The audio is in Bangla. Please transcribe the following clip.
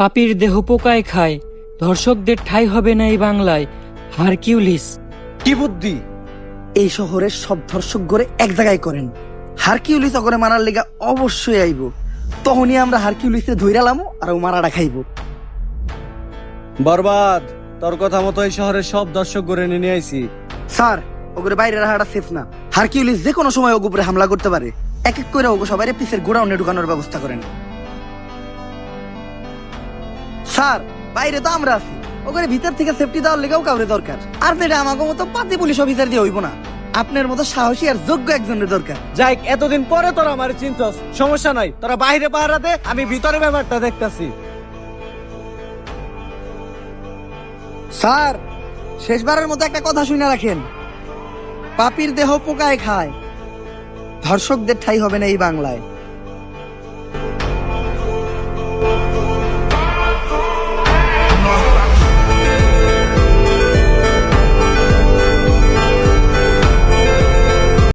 পাপির দেহ পোকায় খায়। ধর্ষকদের ঠাই হবে না এই বাংলায়। হারকিউলিস। কি বুদ্ধি? এই শহরের সব ধর্ষক গড়ে এক জায়গায় করেন। হারকিউলিস অগরে মারার লেগা অবশ্যই আইব। তখনই আমরা হারকিউলিসে ধৈরালাম আর ও মারাটা খাইব। বরবাদ! তোর কথা মতো এই শহরের সব দর্শক গড়ে নিয়ে আইছি। স্যার ওগরে বাইরে রাখাটা সেফ না। হারকিউলিস যে কোনো সময় ওগ উপরে হামলা করতে পারে। এক এক করে ওগো সবাই পিসের গোডাউনে ঢুকানোর ব্যবস্থা করেন। স্যার বাইরে তো আমরা আছি। ওখানে ভিতর থেকে সেফটি দেওয়ার লেগেও কাউরে দরকার। আর এটা আমাকে মতো পাতি পুলিশ অফিসার দিয়ে হইব না। আপনার মতো সাহসী আর যোগ্য একজনের দরকার। যাই এতদিন পরে তোরা আমার চিনছস। সমস্যা নাই তোরা বাইরে পাহারা দে আমি ভিতরে ব্যাপারটা দেখতাছি। স্যার শেষবারের মতো একটা কথা শুনে রাখেন। পাপির দেহ পোকায় খায়। ধর্ষকদের ঠাই হবে না এই বাংলায়।